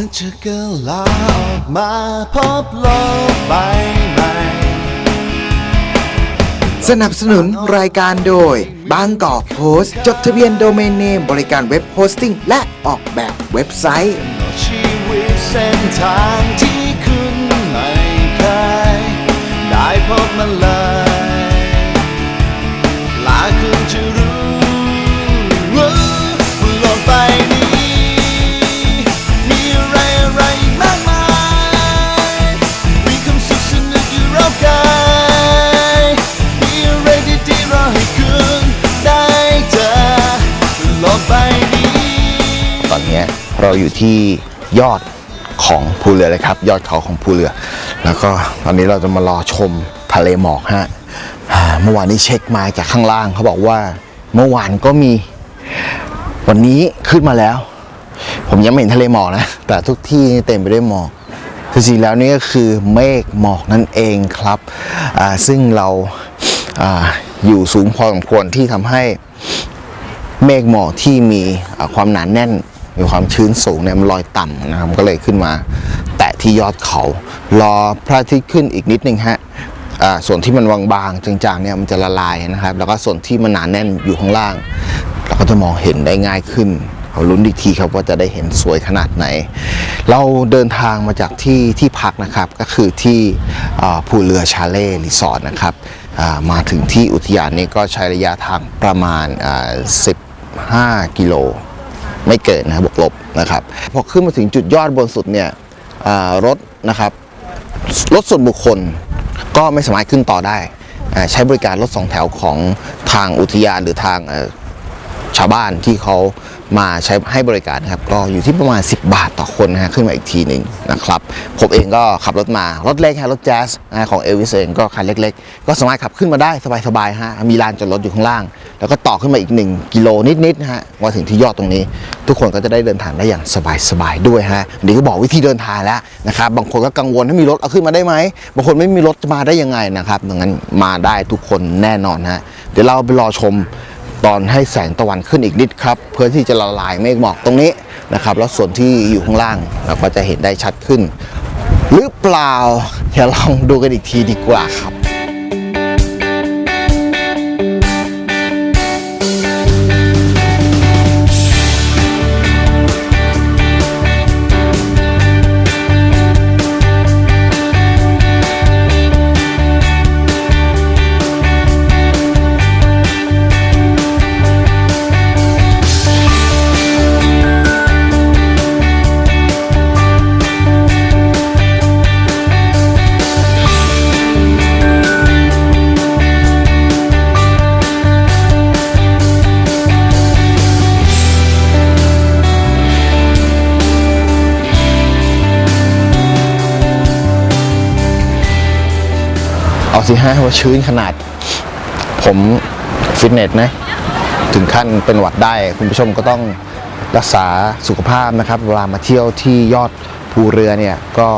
มันจะกิดลาออกมาพบโลกใบใหม่ สนับสนุนรายการโดย บางกอกโฮสจดทะเบียนโดเมนเนมบริการเว็บโฮสติ้ง และออกแบบเว็บไซต์ชีวิตเส้นทาง เราอยู่ที่ยอดของภูเรือเลยครับ ยอดเขาของภูเรือ แล้วก็ตอนนี้เราจะมารอชมทะเลหมอกฮะเมื่อวานนี้เช็คมาจากข้างล่างเขาบอกว่า เมื่อวานก็มีวันนี้ขึ้นมาแล้ว ผมยังไม่เห็นทะเลหมอกนะ แต่ทุกที่เต็มไปด้วยหมอกจริงๆแล้วนี่ก็คือเมฆหมอกนั่นเองครับซึ่งเราออยู่สูงพอสมควรที่ทำให้เมฆหมอกที่มีความหนาแน่น มีความชื้นสูงเนี่ยมันลอยต่ำนะครับก็เลยขึ้นมา แตะที่ยอดเขา รอพระอาทิตย์ขึ้นอีกนิดนึงฮะส่วนที่มันบางๆจางๆเนี่ยมันจะละลายนะครับ แล้วก็ส่วนที่มันหนาแน่นอยู่ข้างล่าง เราก็จะมองเห็นได้ง่ายขึ้นเอาลุ้นอีกทีครับว่าจะได้เห็นสวยขนาดไหน เราเดินทางมาจากที่ที่พักนะครับก็คือที่อ่าภูเรือชาเล่รีสอร์ทนะครับมาถึงที่อุทยานนี้ก็ใช้ระยะทางประมาณ 15 กิโล ไม่เกินนะครับบวกลบนะครับพอขึ้นมาถึงจุดยอดบนสุดเนี่ยรถนะครับรถส่วนบุคคลก็ไม่สามารถขึ้นต่อได้ ใช้บริการรถสองแถวของทางอุทยานหรือทางชาวบ้านที่เขามาใช้ให้บริการนะครับ ก็อยู่ที่ประมาณ 10 บาทต่อคนนะฮะขึ้นมาอีกทีหนึ่งนะครับ ผมเองก็ขับรถมา รถเล็กฮะรถแจ๊สของเอลวิสเองก็คันเล็กๆ ก็สามารถขับขึ้นมาได้สบายๆฮะมีลานจอดรถอยู่ข้างล่าง แล้วก็ต่อขึ้นมาอีก 1 กิโลนิดๆนะฮะมาถึงที่ยอดตรงนี้ ทุกคนก็จะได้เดินทางได้อย่างสบายๆด้วยฮะเดี๋ยวก็บอกวิธีเดินทางแล้วนะครับบางคนก็กังวลถ้ามีรถเอาขึ้นมาได้ไหมบางคนไม่มีรถจะมาได้ยังไงนะครับดังนั้นมาได้ทุกคนแน่นอนฮะเดี๋ยวเราไปรอชมตอนให้แสงตะวันขึ้นอีกนิดครับเพื่อที่จะละลายเมฆหมอกตรงนี้นะครับแล้วส่วนที่อยู่ข้างล่างเราก็จะเห็นได้ชัดขึ้น หรือเปล่าเดี๋ยวลองดูกันอีกทีดีกว่าครับ เอาสิฮะว่าชื้นขนาด ผมฟิตเนสนะ ถึงขั้นเป็นหวัดได้ คุณผู้ชมก็ต้องรักษาสุขภาพนะครับเวลามาเที่ยวที่ยอดภูเรือเนี่ยก็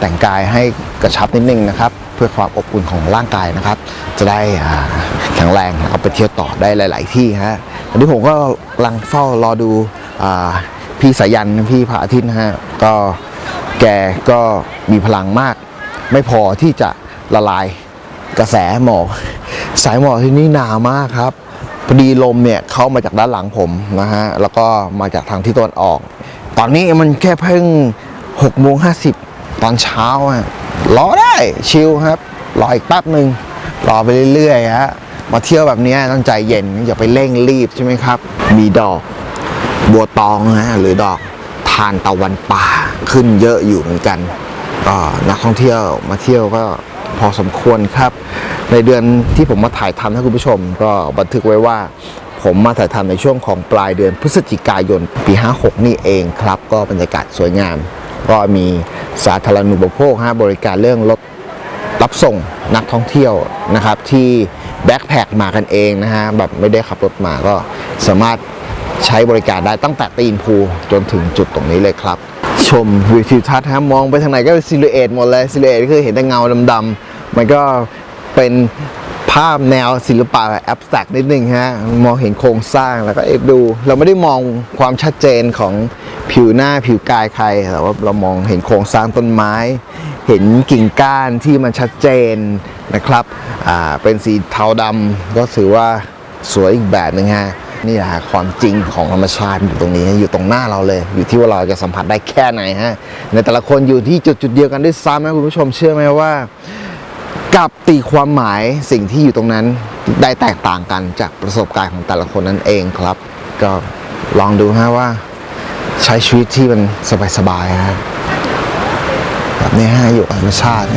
แต่งกายให้กระชับนิดนึงนะครับ เพื่อความอบอุ่นของร่างกายนะครับ จะได้แข็งแรงแล้วก็ไปเที่ยวต่อได้หลาย ๆ ที่ฮะตอนนี้ผมก็กำลังเฝ้ารอดูอพี่สายันพี่พระอาทิตย์นะฮะก็แกก็มีพลังมาก ไม่พอที่จะละลาย กระแสหมอก สายหมอกที่นี่หนามากครับพอดีลมเนี่ยเข้ามาจากด้านหลังผมนะฮะแล้วก็มาจากทางที่ตะวันออก ตอนนี้มันแค่เพิ่ง6โมง50 ตอนเช้าอะรอได้ชิลครับ รออีกแป๊บหนึ่งรอไปเรื่อยๆฮะมาเที่ยวแบบนี้ต้องใจเย็นอย่าไปเร่งรีบใช่ไหมครับ มีดอกบัวตองฮะหรือดอกทานตะวันป่าขึ้นเยอะอยู่เหมือนกันก็นักท่องเที่ยวมาเที่ยวก็ พอสมควรครับ ในเดือนที่ผมมาถ่ายทำให้คุณผู้ชม ก็บันทึกไว้ว่า ผมมาถ่ายทำในช่วงของปลายเดือนพฤศจิกายนปี 56 นี่เองครับ ก็บรรยากาศสวยงาม ก็มีสาธารณูปโภคฮะบริการเรื่องรถรับส่งนักท่องเที่ยวนะครับ ที่แบ็คแพคมากันเองนะฮะแบบไม่ได้ขับรถมาก็สามารถใช้บริการได้ตั้งแต่ตีนภูจนถึงจุดตรงนี้เลยครับ ชมวิวทิวทัศน์ฮะมองไปทางไหนก็เป็นซิลูเอตหมดเลยซิลูเอตคือเห็นแต่เงาดำๆ มันก็เป็นภาพแนวศิลปะแอบสแต็กนิดนึงฮะ มองเห็นโครงสร้างแล้วก็เอฟดู เราไม่ได้มองความชัดเจนของผิวหน้าผิวกายใครแต่ว่าเรามองเห็นโครงสร้างต้นไม้ เห็นกิ่งก้านที่มันชัดเจนนะครับอ่าเป็นสีเทาดำก็ถือว่าสวยอีกแบบหนึ่งฮะนี่แหละความจริงของธรรมชาติอยู่ตรงนี้อยู่ตรงหน้าเราเลย อยู่ที่ว่าเราจะสัมผัสได้แค่ไหนฮะในแต่ละคนอยู่ที่จุดจุดๆเดียวกันด้วยซ้ำนะคุณผู้ชมเชื่อไหมว่า กับตีความหมายสิ่งที่อยู่ตรงนั้นได้แตกต่างกันจากประสบการณ์ของแต่ละคนนั่นเองครับ ก็ลองดูฮะว่า ใช้ชีวิตที่มันสบายๆฮะแบบนี้ฮะอยู่กับธรรมชาติ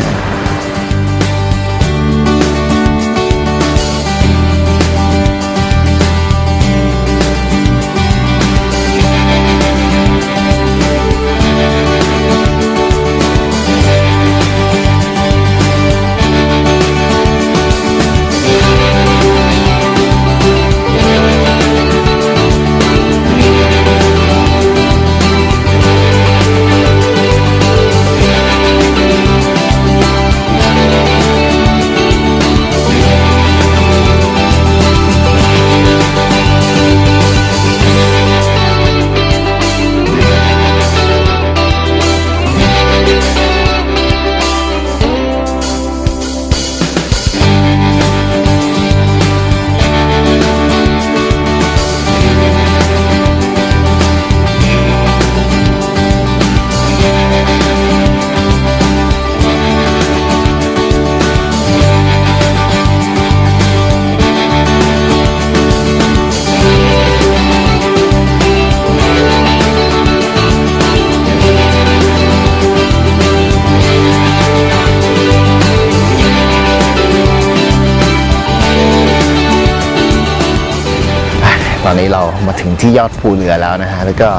นี้เรามาถึงที่ยอดภูเรือแล้วนะฮะแล้วก็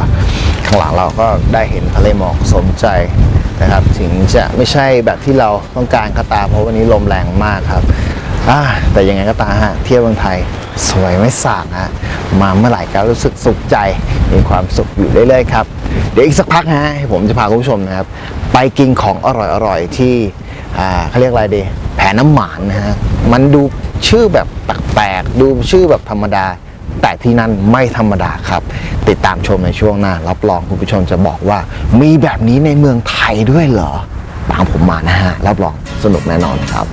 ข้างหลังเราก็ได้เห็นทะเลหมอกสมใจนะครับ ถึงจะไม่ใช่แบบที่เราต้องการก็ตามเพราะวันนี้ลมแรงมากครับแต่ยังไงก็ตามฮะเที่ยวเมืองไทยสวยไม่สางฮะมาเมื่อไหร่ก็รู้สึกสุขใจมีความสุขอยู่เรื่อยๆครับเดี๋ยวอีกสักพักนะฮะผมจะพาคุณผู้ชมนะครับ ไปกินของอร่อยๆที่เขาเรียกอะไรดีแผน้ำหมานนะฮะมันดูชื่อแบบแปลกๆดูชื่อแบบธรรมดา แต่ที่นั่นไม่ธรรมดาครับ ติดตามชมในช่วงหน้า รับรองคุณผู้ชมจะบอกว่า มีแบบนี้ในเมืองไทยด้วยเหรอ ตามผมมานะฮะ รับรองสนุกแน่นอนครับ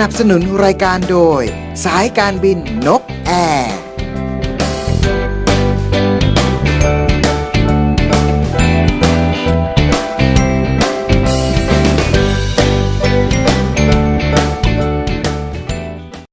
นับสนุนรายการโดย สายการบินนกแอร์